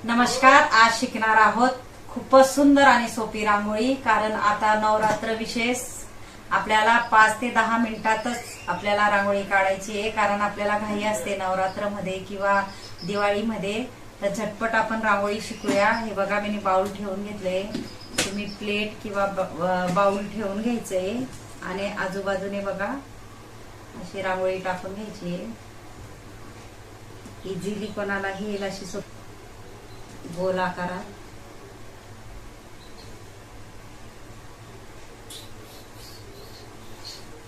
नमस्कार आज शिकणार आहोत खूपच सुंदर आणि सोपी रांगोळी कारण आता नवरात्र विशेष. आपल्याला पाच ते दहा मिनिटातच आपल्याला रांगोळी काढायची आहे कारण आपल्याला घाई असते नवरात्रमध्ये किंवा दिवाळीमध्ये. तर झटपट आपण रांगोळी शिकूया. हे बघा मी बाउल ठेवून घेतले. तुम्ही प्लेट किंवा बाऊल बाउल ठेवून घ्यायचंय आणि आजूबाजूने बघा अशी रांगोळी टाकून घ्यायची आहे. इझिली कोणालाही येईल अशी सोपी गोल आकारात.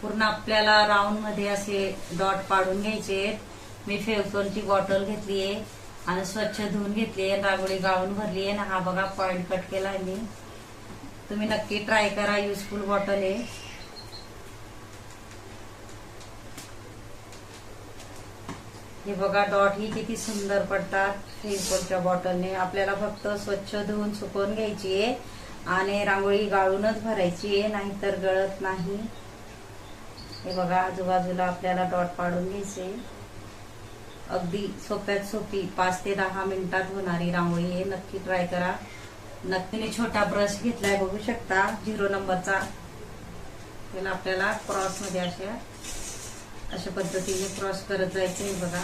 पूर्ण आपल्याला राऊंडमध्ये असे डॉट पाडून घ्यायचे मी फेवकॉलची बॉटल घेतली आहे आणि स्वच्छ धुवून घेतली आहे. रांगोळी गाळून भरली आहे ना हा बघा पॉइंट कट केला मी. तुम्ही नक्की ट्राय करा. युजफुल बॉटल आहे. हे बघा डॉट ही किती सुंदर पडतात. फेविकॉलच्या बॉटलने आपल्याला फक्त स्वच्छ धुवून सुकवून घ्यायची आहे. आणि रांगोळी गाळूनच भरायची आहे नाहीतर गळत नाही. हे बघा आजूबाजूला आपल्याला डॉट पाडून घ्यायचे. अगदी सोप्यात सोपी पाच ते दहा मिनिटात होणारी रांगोळी आहे. नक्की ट्राय करा. नक्कीने छोटा ब्रश घेतलाय बघू शकता. झिरो नंबरचा त्याला आपल्याला क्रॉसमध्ये अशा अशा पद्धतीने क्रॉस करत जायचं आहे बघा.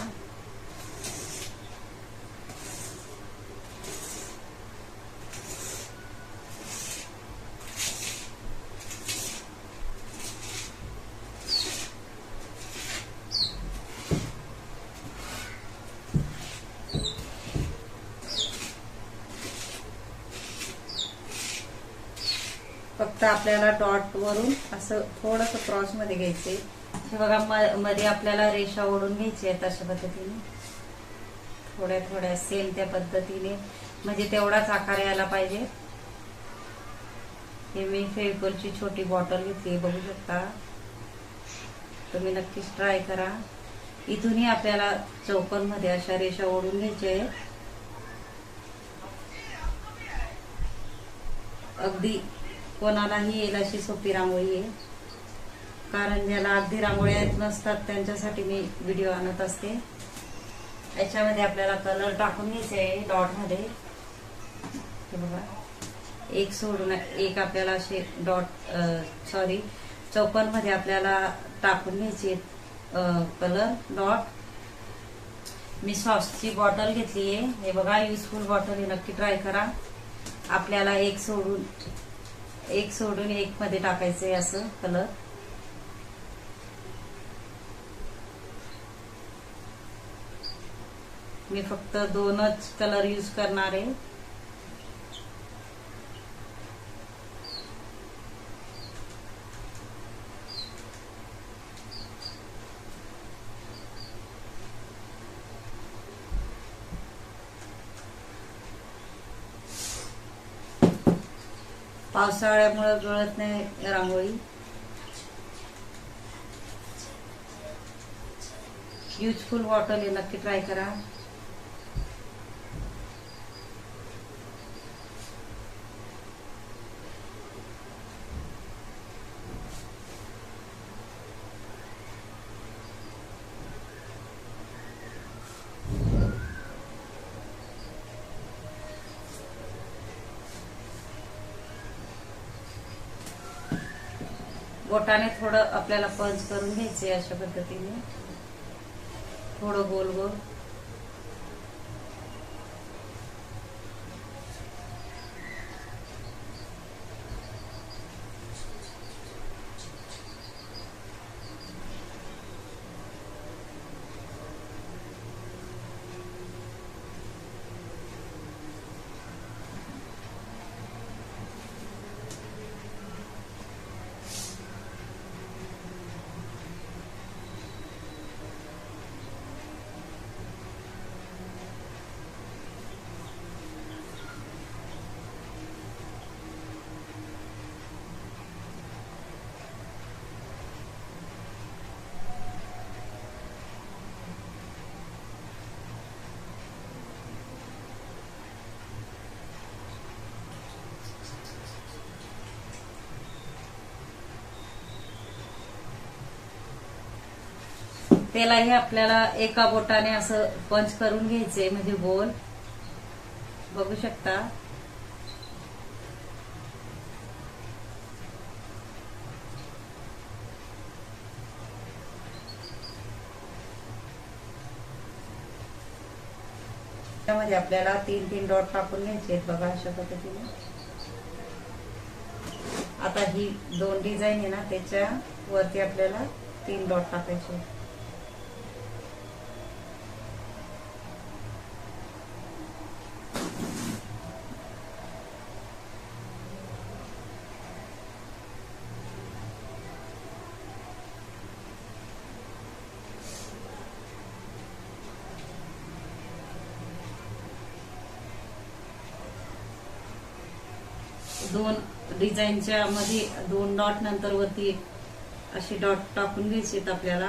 फक्त आपल्याला डॉट वरून असं थोडस क्रॉसमध्ये घ्यायचंय. हे बघा म- मध्ये आपल्याला रेषा ओढून घ्यायची आहेत अशा पद्धतीने. थोड्या थोड्या सेम त्या पद्धतीने. म्हणजे तेवढाच आकार यायला पाहिजे. हे मी फेविकोलची छोटी बॉटल घेतली बघू शकता. तुम्ही नक्कीच ट्राय करा. इथूनही आपल्याला चौकोनमध्ये अशा रेषा ओढून घ्यायच्या आहेत. अगदी कोणालाही येईल अशी सोपी रांगोळी आहे. कारण ज्याला अगदी रांगोळ्या येत नसतात त्यांच्यासाठी मी व्हिडिओ आणत असते. याच्यामध्ये आपल्याला कलर टाकून घ्यायचे आहे डॉटमध्ये हे बघा. एक सोडून एक आपल्याला असे डॉट सॉरी चौपनमध्ये आपल्याला टाकून घ्यायचे कलर डॉट मी सॉसची बॉटल घेतली आहे. हे बघा युजफुल बॉटल हे नक्की ट्राय करा. आपल्याला एक सोडून एक सोडून एक मध्ये आहे असं कलर मी फक्त दोनच कलर यूज करणार आहे. पावसाळ्यामुळे गळत नाही रांगोळी. युजफुल बॉटल आहे नक्की ट्राय करा. बोटाने थोडं आपल्याला पंच करून घ्यायचे अशा पद्धतीने. थोडं गोल गोल त्यालाही आपल्याला एका बोटाने असं पंच करून घ्यायचे म्हणजे गोल बघू शकता. त्यामध्ये आपल्याला तीन तीन डॉट टाकून घ्यायचे आहेत. बघा अशा पद्धतीने. आता ही दोन डिझाईन आहे ना त्याच्या वरती आपल्याला तीन डॉट टाकायचे दोन डिझाईनच्या मध्ये दोन डॉट नंतर वरती असे डॉट टाकून घ्यायचे आहेत आपल्याला.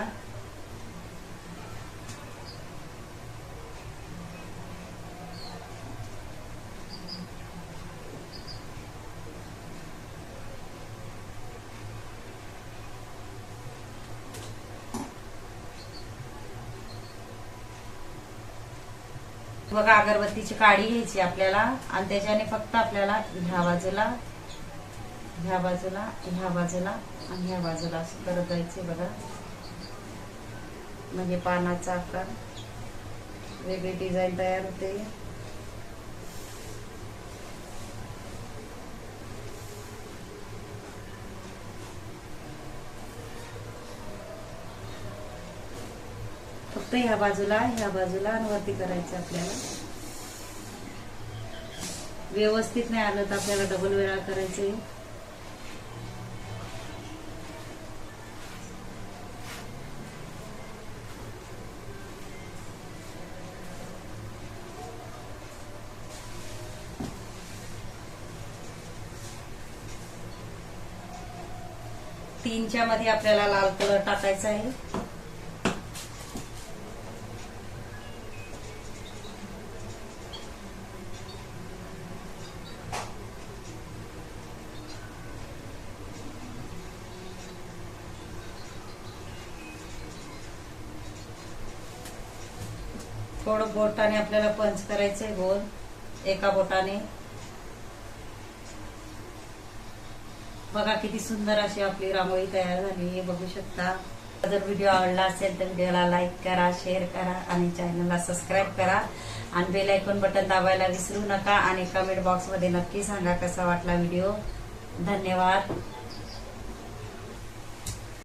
बघा अगरबत्तीची काडी घ्यायची आपल्याला. आणि त्याच्याने फक्त आपल्याला ह्या बाजूला ह्या बाजूला ह्या बाजूला आणि ह्या बाजूला असं करत जायचे बघा. म्हणजे पानाचा आकार. वेगळी डिझाईन तयार होते. फक्त ह्या बाजूला ह्या बाजूला आणि वरती करायचं आपल्याला. व्यवस्थित नाही आलं तर आपल्याला डबल वेळा करायचे तीनच्या मध्ये आपल्याला लाल कलर टाकायचा आहे. थोडं बोटाने आपल्याला पंच करायचंय? गोल एका बोटाने. बघा किती सुंदर अशी आपली रांगोळी तयार झाली. हे बघू शकता. जर व्हिडिओ आवडला असेल तर व्हिडिओला लाईक करा शेअर करा आणि चॅनलला सबस्क्राईब करा. आणि बेल आयकॉन बटन दाबायला विसरू नका आणि कमेंट बॉक्समध्ये नक्की सांगा कसा वाटला व्हिडिओ. धन्यवाद.